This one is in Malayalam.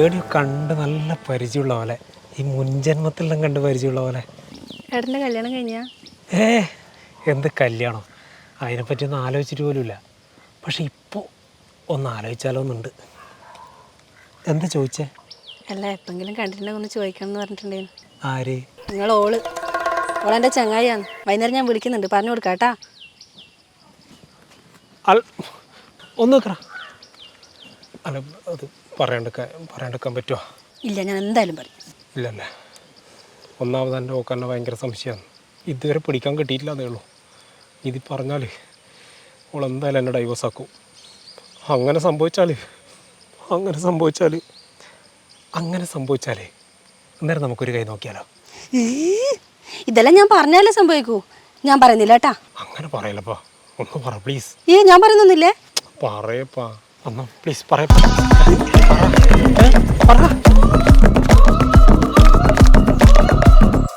ഏടിയോ കണ്ട് നല്ല പരിചയമുള്ള പോലെ. ഈ മുൻജന്മത്തിലെല്ലാം കണ്ട് പരിചയമുള്ള പോലെ. ഏട്ടന്റെ കല്യാണം കഴിഞ്ഞാ? ഏ എന്ത് കല്യാണം? അതിനെപ്പറ്റി ഒന്നും ആലോചിച്ചിട്ട് പോലുമില്ല. പക്ഷെ ഇപ്പോൾ ഒന്ന് ആലോചിച്ചാലോ എന്നുണ്ട് എന്താ ചോദിച്ചേ? അല്ല എപ്പെങ്കിലും കണ്ടിട്ടുണ്ടെങ്കിൽ ഒന്ന് ചോദിക്കണം എന്ന് പറഞ്ഞിട്ടുണ്ടായിരുന്നു. ആര്? നിങ്ങൾ ഓൾ ഓളെന്റെ ചങ്ങായിയാണ്. വൈകുന്നേരം ഞാൻ വിളിക്കുന്നുണ്ട്. പറഞ്ഞു കൊടുക്കാം കേട്ടാ അൽ ഒന്ന് നിൽക്കറ അല്ല അത് പറയാണ്ടിക്കാൻ പറയാണ്ടിക്കാൻ പറ്റുമോ ഇല്ല ഞാൻ എന്തായാലും പറയും. ഇല്ലല്ലേ? ഒന്നാമത് എന്റെ ഓക്കാരനെ ഭയങ്കര സംശയമാണ് ഇതുവരെ പിടിക്കാൻ കിട്ടിയിട്ടില്ല എന്നേ ഉള്ളൂ. ഇത് പറഞ്ഞാൽ അവൾ എന്തായാലും എന്നെ ഡൈവേഴ്സ് ആക്കും. അങ്ങനെ സംഭവിച്ചാൽ അങ്ങനെ സംഭവിച്ചാൽ അങ്ങനെ സംഭവിച്ചാൽ അന്നേരം നമുക്കൊരു കൈ നോക്കിയാലോ? ഇതെല്ലാം ഞാൻ പറഞ്ഞാലേ സംഭവിക്കൂ. ഞാൻ പറയുന്നില്ല കേട്ടാ. അങ്ങനെ പറയലപ്പാ. ഒന്ന് പറ പ്ലീസ് ഏ ഞാൻ പറയുന്നൊന്നില്ലേ പറയപ്പാ. ഒന്ന് പ്ലീസ് പറയപ്പാ പറ ഏ? പറ